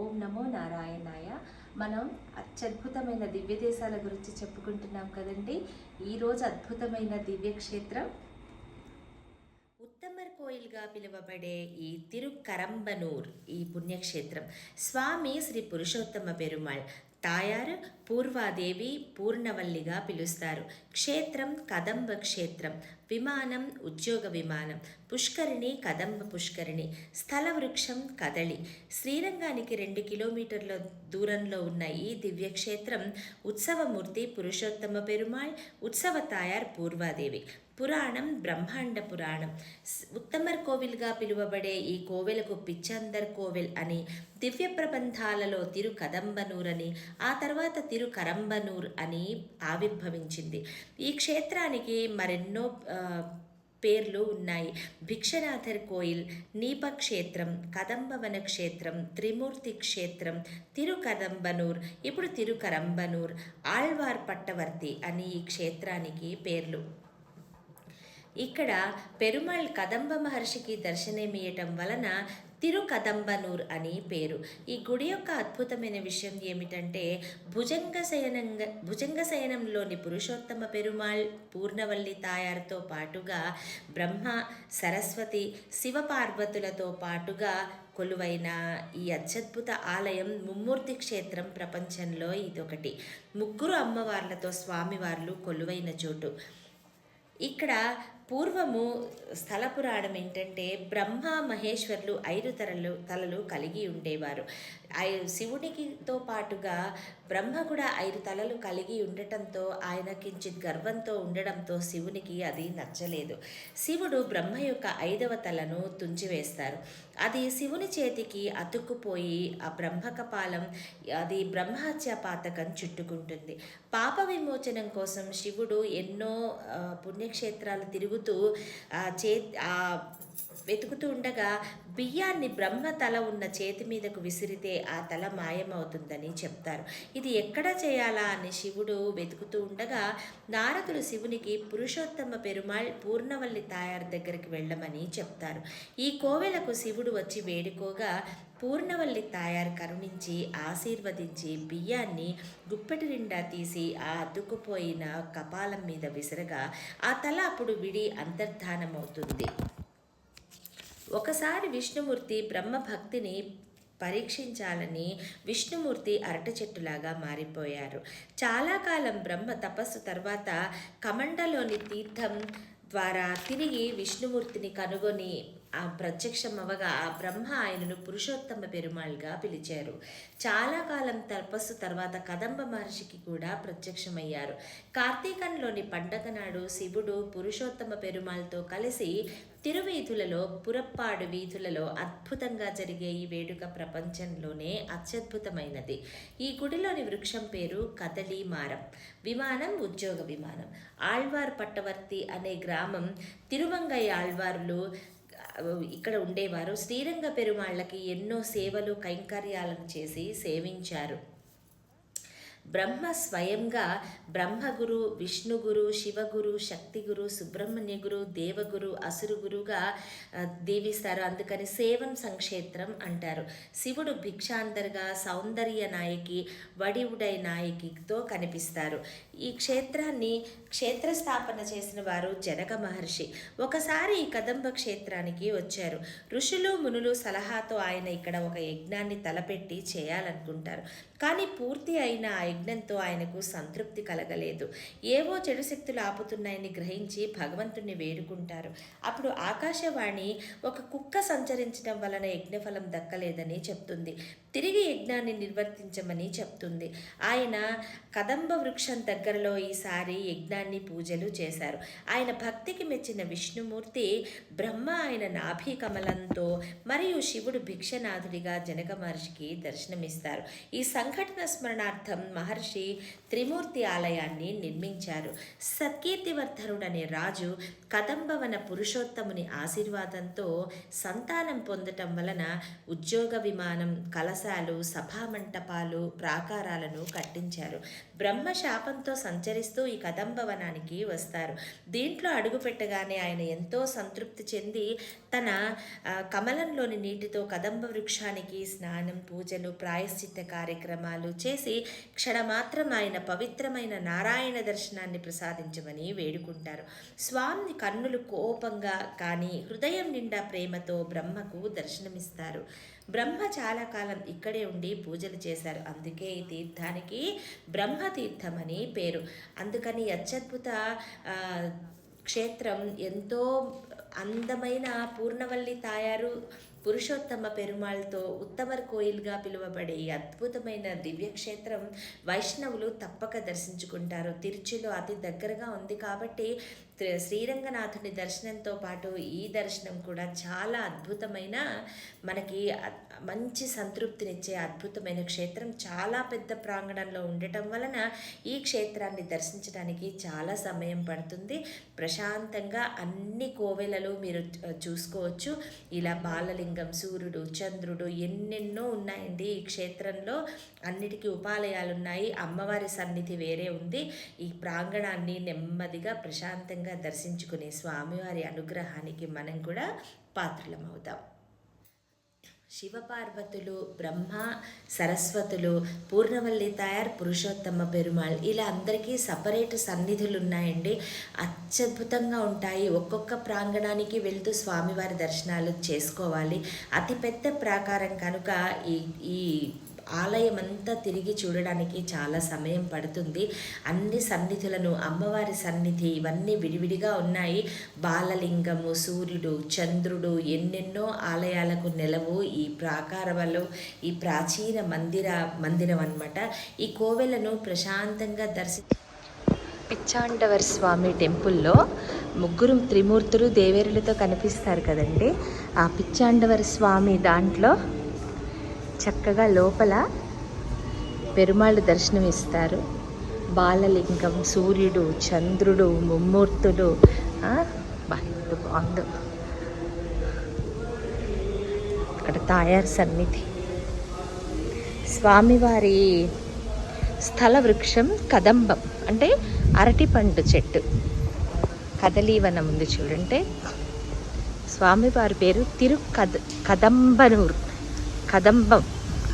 ఓం నమో నారాయణాయ. మనం అత్యద్భుతమైన దివ్య దేశాల గురించి చెప్పుకుంటున్నాం కదండి. ఈరోజు అద్భుతమైన దివ్యక్షేత్రం ఉత్తమర్ కోయిల్గా పిలువబడే ఈ తిరుకరంబనూర్ ఈ పుణ్యక్షేత్రం. స్వామి శ్రీ పురుషోత్తమ పెరుమాళ్ తాయారు పూర్వాదేవి పూర్ణవల్లిగా పిలుస్తారు. క్షేత్రం కదంబ క్షేత్రం. విమానం ఉద్యోగ విమానం. పుష్కరిణి కదంబ పుష్కరిణి. స్థల వృక్షం కదళి. శ్రీరంగానికి రెండు కిలోమీటర్ల దూరంలో ఉన్న ఈ దివ్యక్షేత్రం ఉత్సవమూర్తి పురుషోత్తమ పెరుమాళ్ ఉత్సవ తాయార్ పూర్వాదేవి. పురాణం బ్రహ్మాండ పురాణం. ఉత్తమర్ కోవిల్గా పిలువబడే ఈ కోవెలకు పిచ్చందర్ కోవెల్ అని దివ్య ప్రబంధాలలో తిరు కదంబనూర్ అని ఆ తర్వాత తిరు కరంబనూర్ అని ఆవిర్భవించింది. ఈ క్షేత్రానికి మరెన్నో పేర్లు ఉన్నాయి. భిక్షనాథర్ కోయిల్ నీప క్షేత్రం కదంబవన క్షేత్రం త్రిమూర్తి క్షేత్రం తిరుకదంబనూర్ ఇప్పుడు తిరుకరంబనూర్ ఆళ్వార్ పట్టవర్తి అని ఈ క్షేత్రానికి పేర్లు. ఇక్కడ పెరుమాళ్ కదంబ మహర్షికి దర్శనమియటం వలన తిరుకదంబనూర్ అని పేరు. ఈ గుడి యొక్క అద్భుతమైన విషయం ఏమిటంటే భుజంగ శయనంగా భుజంగ శయనంలోని పురుషోత్తమ పెరుమాళ్ పూర్ణవల్లి తాయారుతో పాటుగా బ్రహ్మ సరస్వతి శివపార్వతులతో పాటుగా కొలువైన ఈ అత్యద్భుత ఆలయం ముమ్మూర్తి క్షేత్రం ప్రపంచంలో ఇదొకటి. ముగ్గురు అమ్మవార్లతో స్వామివార్లు కొలువైన చోటు. ఇక్కడ పూర్వము స్థల పురాణం ఏంటంటే బ్రహ్మ మహేశ్వర్లు ఐదు తలలు తలలు కలిగి ఉండేవారు. శివునికితో పాటుగా బ్రహ్మ కూడా ఐదు తలలు కలిగి ఉండటంతో ఆయన కించిత్ గర్వంతో ఉండడంతో శివునికి అది నచ్చలేదు. శివుడు బ్రహ్మ యొక్క ఐదవ తలను తుంచివేస్తారు. అది శివుని చేతికి అతుక్కుపోయి ఆ బ్రహ్మకపాలం అది బ్రహ్మహత్య పాతకం చుట్టుకుంటుంది. పాప విమోచనం కోసం శివుడు ఎన్నో పుణ్యక్షేత్రాలు తిరుగుతూ చే ఆ వెతుకుతూ ఉండగా బియ్యాన్ని బ్రహ్మ తల ఉన్న చేతి మీదకు విసిరితే ఆ తల మాయమవుతుందని చెప్తారు. ఇది ఎక్కడ చేయాలా అని శివుడు వెతుకుతూ ఉండగా నారదులు శివునికి పురుషోత్తమ పెరుమాళ్ పూర్ణవల్లి తాయారు దగ్గరికి వెళ్ళమని చెప్తారు. ఈ కోవెలకు శివుడు వచ్చి వేడుకోగా పూర్ణవల్లి తాయారు కరుణించి ఆశీర్వదించి బియ్యాన్ని గుప్పెటి నిండా తీసి ఆ అతుక్కుపోయిన కపాలం మీద విసరగా ఆ తల అప్పుడు విడి అంతర్ధానమవుతుంది. ఒకసారి విష్ణుమూర్తి బ్రహ్మ భక్తిని పరీక్షించాలని విష్ణుమూర్తి అరటి చెట్టులాగా మారిపోయారు. చాలా కాలం బ్రహ్మ తపస్సు తర్వాత కమండలోని తీర్థం ద్వారా తిరిగి విష్ణుమూర్తిని కనుగొని ఆ ప్రత్యక్షం అవ్వగా ఆ బ్రహ్మ ఆయనను పురుషోత్తమ పెరుమాళ్గా పిలిచారు. చాలా కాలం తపస్సు తర్వాత కదంబ మహర్షికి కూడా ప్రత్యక్షమయ్యారు. కార్తీకంలోని పండగ నాడు శివుడు పురుషోత్తమ పెరుమాళ్తో కలిసి తిరువీధులలో పురప్పాడు వీధులలో అద్భుతంగా జరిగే ఈ వేడుక ప్రపంచంలోనే అత్యద్భుతమైనది. ఈ గుడిలోని వృక్షం పేరు కదలి మారం. విమానం ఉద్యోగ విమానం. ఆళ్వార్ పట్టవర్తి అనే గ్రామం తిరువంగై ఆళ్వార్లు ఇక్కడ ఉండేవారు. శ్రీరంగ పెరుమాళ్ళకి ఎన్నో సేవలు కైంకర్యాలను చేసి సేవించారు. బ్రహ్మ స్వయంగా బ్రహ్మగురు విష్ణుగురు శివగురు శక్తిగురు సుబ్రహ్మణ్య గురు దేవగురు అసురుగురుగా దీవిస్తారు. అందుకని సేవం సంక్షేత్రం అంటారు. శివుడు భిక్షాందర్గా సౌందర్య నాయకి వడివుడై నాయకితో కనిపిస్తారు. ఈ క్షేత్రాన్ని క్షేత్రస్థాపన చేసిన వారు జనక మహర్షి. ఒకసారి ఈ కదంబ క్షేత్రానికి వచ్చారు. ఋషులు మునులు సలహాతో ఆయన ఇక్కడ ఒక యజ్ఞాన్ని తలపెట్టి చేయాలనుకుంటారు. కానీ పూర్తి అయిన యజ్ఞంతో ఆయనకు సంతృప్తి కలగలేదు. ఏవో చెడు శక్తులు ఆపుతున్నాయని గ్రహించి భగవంతుణ్ణి వేడుకుంటారు. అప్పుడు ఆకాశవాణి ఒక కుక్క సంచరించడం వలన యజ్ఞఫలం దక్కలేదని చెప్తుంది. తిరిగి యజ్ఞాన్ని నిర్వర్తించమని చెప్తుంది. ఆయన కదంబ వృక్షం దగ్గరలో ఈసారి యజ్ఞాన్ని పూజలు చేశారు. ఆయన భక్తికి మెచ్చిన విష్ణుమూర్తి బ్రహ్మ ఆయన నాభి కమలంతో మరియు శివుడు భిక్షనాథుడిగా జనక మహర్షికి దర్శనమిస్తారు. ఈ సంఘటన స్మరణార్థం మహర్షి త్రిమూర్తి ఆలయాన్ని నిర్మించారు. సత్కీర్తివర్ధనుడనే రాజు కదంబవన పురుషోత్తముని ఆశీర్వాదంతో సంతానం పొందటం వలన ఉద్యోగ విమానం కలశాలు సభామంటపాలు ప్రాకారాలను కట్టించారు. బ్రహ్మ శాపంతో సంచరిస్తూ ఈ కదంబవనానికి వస్తారు. దీంట్లో అడుగు పెట్టగానే ఆయన ఎంతో సంతృప్తి చెంది తన కమలంలోని నీటితో కదంబ వృక్షానికి స్నానం పూజలు ప్రాయశ్చిత్త కార్యక్రమాలు చేసి క్షణమాత్రం ఆయన పవిత్రమైన నారాయణ దర్శనాన్ని ప్రసాదించమని వేడుకుంటారు. స్వామి కన్నులు కోపంగా కానీ హృదయం నిండా ప్రేమతో బ్రహ్మకు దర్శనమిస్తారు. బ్రహ్మ చాలా కాలం ఇక్కడే ఉండి పూజలు చేశారు. అందుకే ఈ తీర్థానికి బ్రహ్మతీర్థం అని పేరు. అందుకని అత్యద్భుత క్షేత్రం ఎంతో అందమైన పూర్ణవల్లి తాయారు పురుషోత్తమ పెరుమాళ్తో ఉత్తమర్ కోయిల్గా పిలువబడే ఈ అద్భుతమైన దివ్యక్షేత్రం వైష్ణవులు తప్పక దర్శించుకుంటారు. తిరుచిలో అతి దగ్గరగా ఉంది కాబట్టి శ్రీరంగనాథుని దర్శనంతో పాటు ఈ దర్శనం కూడా చాలా అద్భుతమైన మనకి మంచి సంతృప్తినిచ్చే అద్భుతమైన క్షేత్రం. చాలా పెద్ద ప్రాంగణంలో ఉండటం వలన ఈ క్షేత్రాన్ని దర్శించడానికి చాలా సమయం పడుతుంది. ప్రశాంతంగా అన్ని కోవెలలో మీరు చూసుకోవచ్చు. ఇలా బాలలింగం సూర్యుడు చంద్రుడు ఎన్నెన్నో ఉన్నాయండి ఈ క్షేత్రంలో. అన్నిటికీ ఉపాలయాలు ఉన్నాయి అమ్మవారి సన్నిధి వేరే ఉంది. ఈ ప్రాంగణాన్ని నెమ్మదిగా ప్రశాంతంగా దర్శించుకునే స్వామివారి అనుగ్రహానికి మనం కూడా పాత్రులమవుతాం. శివపార్వతులు బ్రహ్మ సరస్వతులు పూర్ణవల్లి తయార్ పురుషోత్తమ పెరుమాళ్ ఇలా అందరికీ సపరేట్ సన్నిధులు ఉన్నాయండి అత్యద్భుతంగా ఉంటాయి. ఒక్కొక్క ప్రాంగణానికి వెళ్తూ స్వామివారి దర్శనాలు చేసుకోవాలి. అతిపెద్ద ప్రాకారం కనుక ఈ ఈ ఆలయం అంతా తిరిగి చూడడానికి చాలా సమయం పడుతుంది. అన్ని సన్నిధులను అమ్మవారి సన్నిధి ఇవన్నీ విడివిడిగా ఉన్నాయి. బాలలింగము సూర్యుడు చంద్రుడు ఎన్నెన్నో ఆలయాలకు నెలవు. ఈ ప్రాకారంలో ఈ ప్రాచీన మందిర మందిరం అనమాట ఈ కోవెలను ప్రశాంతంగా దర్శి పిచ్చాండవర్ స్వామి టెంపుల్లో ముగ్గురు త్రిమూర్తులు దేవేరులతో కనిపిస్తారు కదండి. ఆ పిచ్చాండవర్ స్వామి దాంట్లో చక్కగా లోపల పెరుమాళ్ళు దర్శనం ఇస్తారు బాలలింగం సూర్యుడు చంద్రుడు ముమ్మూర్తులు ఆ, అక్కడ తాయారు సన్నిధి. స్వామివారి స్థల వృక్షం కదంబం అంటే అరటిపండు చెట్టు. కదలీవనం ఉంది చూడంటే. స్వామివారి పేరు తిరు కద కదంబనూరు. కదంబం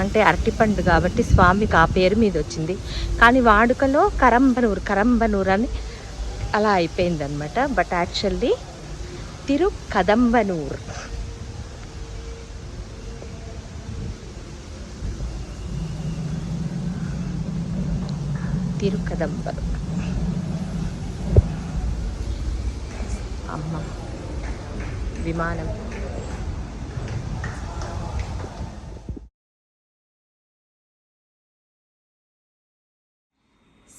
అంటే అరటిపండు కాబట్టి స్వామికి ఆ పేరు మీద వచ్చింది. కానీ వాడుకలో కరంబనూరు కరంబనూరు అని అలా అయిపోయిందనమాట బట్ యాక్చువల్లీ తిరు కదంబనూరు తిరుకదంబరు అమ్మ విమానం.